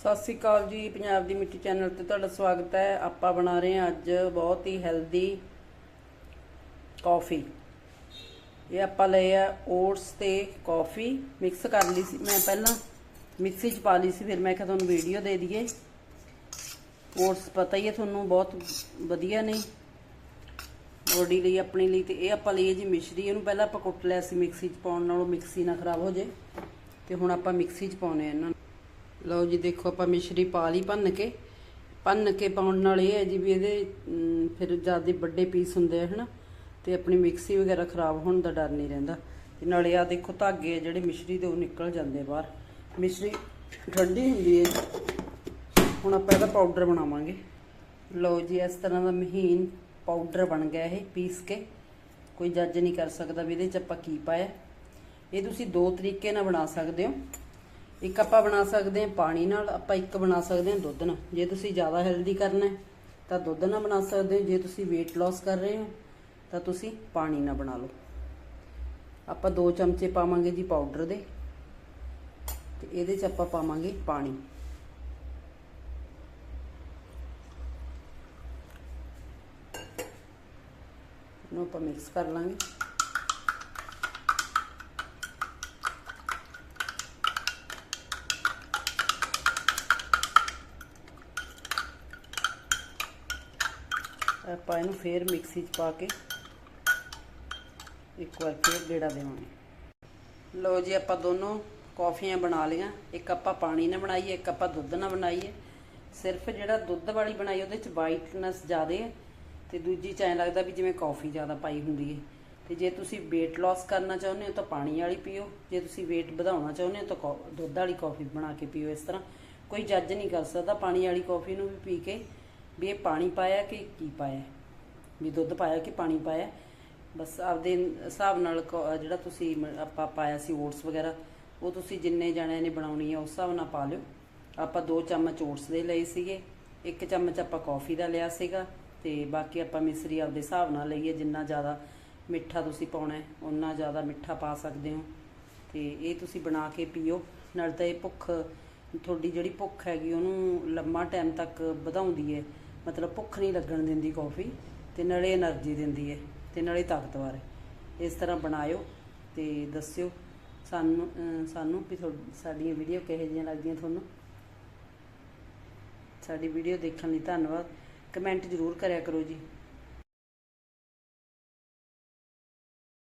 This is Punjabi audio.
ਸਤਿ ਸ੍ਰੀ ਅਕਾਲ ਜੀ, ਪੰਜਾਬ ਦੀ ਮਿੱਟੀ ਚੈਨਲ ਤੇ ਤੁਹਾਡਾ ਸਵਾਗਤ ਹੈ। ਆਪਾਂ ਬਣਾ ਰਹੇ ਹਾਂ ਅੱਜ ਬਹੁਤ ਹੀ ਹੈਲਦੀ ਕਾਫੀ ਇਹ ਆਪਾਂ ਲਏ ਆ ਓਟਸ ਤੇ ਕਾਫੀ ਮਿਕਸ ਕਰ ਲਈ ਸੀ। ਮੈਂ ਪਹਿਲਾਂ ਮਿਕਸੀ 'ਚ ਪਾ ਲਈ ਸੀ, ਫਿਰ ਮੈਂ ਕਿਹਾ ਤੁਹਾਨੂੰ ਵੀਡੀਓ ਦੇ ਦਈਏ। ਓਟਸ ਪਤਾ ਹੀ ਹੈ ਤੁਹਾਨੂੰ ਬਹੁਤ ਵਧੀਆ ਨੇ। ਬੋਡੀ ਲਈ, ਆਪਣੀ ਲਈ ਤੇ ਇਹ ਆਪਾਂ ਲਈਏ ਜੀ ਮਿਸ਼ਰੀ। ਇਹਨੂੰ ਪਹਿਲਾਂ ਆਪਾਂ ਕੁੱਟ ਲਿਆ ਸੀ ਮਿਕਸੀ 'ਚ ਪਾਉਣ ਨਾਲੋਂ, ਮਿਕਸੀ ਨਾ ਖਰਾਬ ਹੋ ਜੇ ਤੇ ਹੁਣ ਆਪਾਂ ਮਿਕਸੀ 'ਚ ਪਾਉਣੇ ਆ ਇਹਨਾਂ ਨੂੰ। ਲਓ ਜੀ, ਦੇਖੋ ਆਪਾਂ ਮਿਸ਼ਰੀ ਪਾ ਲਈ ਭੰਨ ਕੇ। ਭੰਨ ਕੇ ਪਾਉਣ ਨਾਲ ਇਹ ਹੈ ਜੀ ਵੀ ਇਹਦੇ ਫਿਰ ਜ਼ਿਆਦਾ ਵੱਡੇ ਪੀਸ ਹੁੰਦੇ ਆ, ਹਨਾ, ਤੇ ਆਪਣੀ ਮਿਕਸੀ ਵਗੈਰਾ ਖਰਾਬ ਹੋਣ ਦਾ ਡਰ ਨਹੀਂ ਰਹਿੰਦਾ। ਤੇ ਨਾਲੇ ਆ ਦੇਖੋ ਧਾਗੇ ਆ ਜਿਹੜੇ ਮਿਸ਼ਰੀ ਦੇ, ਉਹ ਨਿਕਲ ਜਾਂਦੇ ਬਾਹਰ। ਮਿਸ਼ਰੀ ਠੰਡੀ ਹੁੰਦੀ ਹੈ। ਹੁਣ ਆਪਾਂ ਇਹਦਾ ਪਾਊਡਰ ਬਣਾਵਾਂਗੇ। ਲਓ ਜੀ, ਇਸ ਤਰ੍ਹਾਂ ਦਾ ਮਹੀਨ ਪਾਊਡਰ ਬਣ ਗਿਆ ਇਹ ਪੀਸ ਕੇ। ਕੋਈ ਜੱਜ ਨਹੀਂ ਕਰ ਸਕਦਾ ਵੀ ਇਹਦੇ ਚ ਆਪਾਂ ਕੀ ਪਾਇਆ। ਇਹ ਤੁਸੀਂ ਦੋ ਤਰੀਕੇ ਨਾਲ ਬਣਾ ਸਕਦੇ ਹੋ। ਇੱਕ ਆਪਾਂ ਬਣਾ ਸਕਦੇ ਹਾਂ ਪਾਣੀ ਨਾਲ, ਆਪਾਂ ਇੱਕ ਬਣਾ ਸਕਦੇ ਹਾਂ ਦੁੱਧ ਨਾਲ। ਜੇ ਤੁਸੀਂ ਜ਼ਿਆਦਾ ਹੈਲਦੀ ਕਰਨਾ ਹੈ, ਤਾਂ ਦੁੱਧ ਨਾਲ ਬਣਾ ਸਕਦੇ ਹੋ। ਜੇ ਤੁਸੀਂ weight loss ਕਰ ਰਹੇ ਹੋ, ਤਾਂ ਤੁਸੀਂ ਪਾਣੀ ਨਾਲ ਬਣਾ ਲਓ। ਆਪਾਂ 2 ਚਮਚੇ ਪਾਵਾਂਗੇ ਜੀ ਪਾਊਡਰ ਦੇ, ਤੇ ਇਹਦੇ 'ਚ ਆਪਾਂ ਪਾਵਾਂਗੇ ਪਾਣੀ। ਨੂੰ ਆਪਾਂ ਮਿਕਸ ਕਰ ਲਾਂਗੇ। ਆਪਾਂ ਇਹਨੂੰ ਫੇਰ ਮਿਕਸੀ 'ਚ ਪਾ ਕੇ ਇੱਕ ਵਾਰ ਫੇਰ ਗੇੜਾ ਦੇਵਾਂਗੇ। ਲਓ ਜੀ, ਆਪਾਂ ਦੋਨੋਂ ਕੌਫੀਆਂ ਬਣਾ ਲਈਆਂ। ਇੱਕ ਆਪਾਂ ਪਾਣੀ ਨਾਲ ਬਣਾਈਏ, ਇੱਕ ਆਪਾਂ ਦੁੱਧ ਨਾਲ ਬਣਾਈਏ। ਸਿਰਫ ਜਿਹੜਾ ਦੁੱਧ ਵਾਲੀ ਬਣਾਈ, ਉਹਦੇ 'ਚ ਵਾਈਟਨੈਸ ਜ਼ਿਆਦਾ ਹੈ ਤੇ ਦੂਜੀ 'ਚ ਐਂ ਲੱਗਦਾ ਵੀ ਜਿਵੇਂ ਕੌਫੀ ਜ਼ਿਆਦਾ ਪਾਈ ਹੁੰਦੀ ਹੈ ਤੇ ਜੇ ਤੁਸੀਂ weight loss ਕਰਨਾ ਚਾਹੁੰਦੇ ਹੋ ਤਾਂ ਪਾਣੀ ਵਾਲੀ ਪੀਓ। ਜੇ ਤੁਸੀਂ weight ਵਧਾਉਣਾ ਚਾਹੁੰਦੇ ਹੋ ਤਾਂ ਕੌ- ਦੁੱਧ ਵਾਲੀ ਕੌਫੀ ਬਣਾ ਕੇ ਪੀਓ ਇਸ ਤਰ੍ਹਾਂ। ਕੋਈ ਜੱਜ ਨਹੀਂ ਕਰ ਸਕਦਾ ਪਾਣੀ ਵਾਲੀ ਕੌਫੀ ਨੂੰ ਵੀ ਪੀ ਕੇ। ਵੀ ਇਹ ਪਾਣੀ ਪਾਇਆ ਕਿ ਕੀ ਪਾਇਆ? ਵੀ ਦੁੱਧ ਪਾਇਆ ਕਿ ਪਾਣੀ ਪਾਇਆ? ਬਸ ਆਪਦੇ ਹਿਸਾਬ ਨਾਲ ਕ- ਜਿਹੜਾ ਤੁਸੀਂ ਆਪਾਂ ਪਾਇਆ ਸੀ ਓਟਸ ਵਗੈਰਾ, ਉਹ ਤੁਸੀਂ ਜਿੰਨੇ ਜਣਿਆਂ ਨੇ ਬਣਾਉਣੀ ਹੈ ਉਸ ਹਿਸਾਬ ਨਾਲ ਪਾ ਲਿਓ। ਆਪਾਂ ਦੋ ਚਮਚ ਓਟਸ ਦੇ ਲਏ ਸੀਗੇ, ਇੱਕ ਚਮਚ ਆਪਾਂ ਕੌਫੀ ਦਾ ਲਿਆ ਸੀਗਾ, ਤੇ ਬਾਕੀ ਆਪਾਂ ਮਿਸਰੀ ਆਪਦੇ ਹਿਸਾਬ ਨਾਲ ਲਈਏ, ਜਿੰਨਾ ਜ਼ਿਆਦਾ ਮਿੱਠਾ ਤੁਸੀਂ ਪਾਉਣਾ ਹੈ ਉਨਾ ਜ਼ਿਆਦਾ ਮਿੱਠਾ ਪਾ ਸਕਦੇ ਹੋ। ਤੇ ਇਹ ਤੁਸੀਂ ਬਣਾ ਕੇ ਪੀਓ, ਨਾਲ ਤਾਂ ਇਹ ਭੁੱਖ ਤੁਹਾਡੀ ਜਿਹੜੀ ਭੁੱਖ ਹੈਗੀ, ਉਹਨੂੰ ਲੰਮਾ ਟਾਈਮ ਤੱਕ ਵਧਾਉਂਦੀ ਹੈ ਮਤਲਬ ਭੁੱਖ ਨਹੀਂ ਲੱਗਣ ਦਿੰਦੀ ਕੌਫੀ ਤੇ ਨਾਲੇ એનર્ਜੀ ਦਿੰਦੀ ਹੈ ਤੇ ਨਾਲੇ ਤਾਕਤਵਰ ਹੈ ਇਸ ਤਰ੍ਹਾਂ ਬਣਾਇਓ ਤੇ ਦੱਸਿਓ ਸਾਨੂੰ ਸਾਨੂੰ ਵੀ ਸਾਡੀਆਂ ਵੀਡੀਓ ਕਿਹੋ ਜਿਹੀਆਂ ਲੱਗਦੀਆਂ ਤੁਹਾਨੂੰ। ਸਾਡੀ ਵੀਡੀਓ ਦੇਖਣ ਲਈ ਧੰਨਵਾਦ। ਕਮੈਂਟ ਜ਼ਰੂਰ ਕਰਿਆ ਕਰੋ ਜੀ।